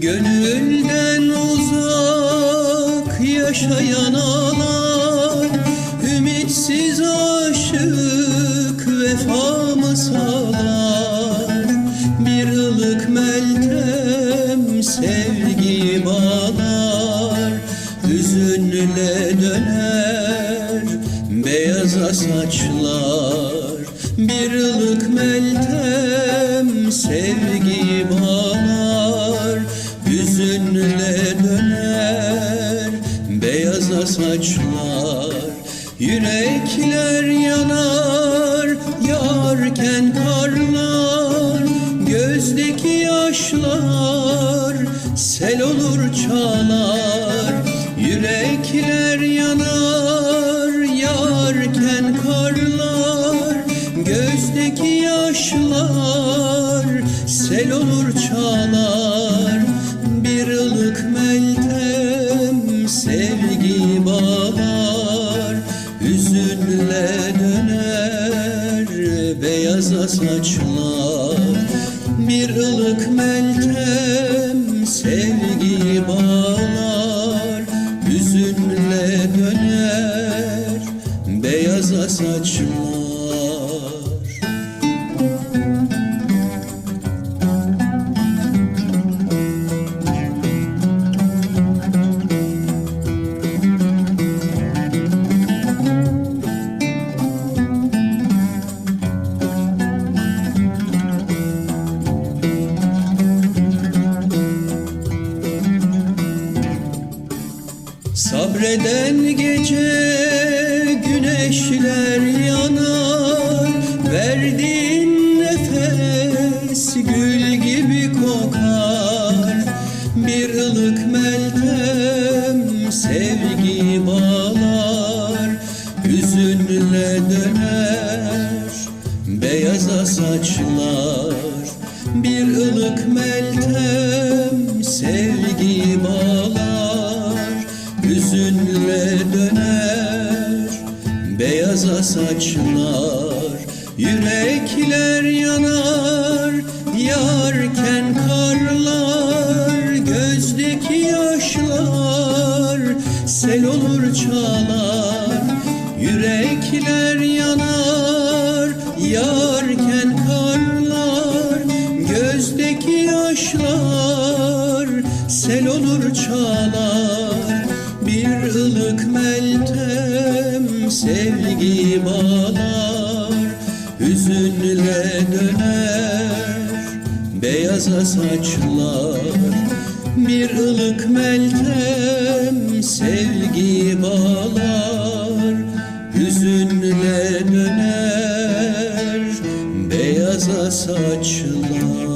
Gönülden uzak yaşayan ağlar Ümitsiz aşık vefamı sağlar? Bir ılık meltem sevgi bağlar Hüzünle döner beyaza saçlar. Bir ılık meltem döner beyaza saçlar Yürekler yanar yarken karlar Gözdeki yaşlar sel olur çağlar Yürekler yanar yarken karlar Gözdeki yaşlar sel olur çağlar saçlar Bir ılık meltem sevgi bağlar. Hüzünle döner beyaza saçlar Sabreden gece güneşler yanar. Verdiğin nefes gül gibi kokar. Bir ılık meltem sevgi bağlar. Hüzünle döner beyaza saçlar. Bir ılık meltem beyaza saçlar Yürekler yanar yarken karlar Gözdeki yaşlar sel olur çağlar Yürekler yanar yarken karlar Gözdeki yaşlar sel olur çağlar Bir ılık meltem sevgi bağlar Hüzünle döner beyaza saçlar. Bir ılık meltem sevgi bağlar Hüzünle döner beyaza saçlar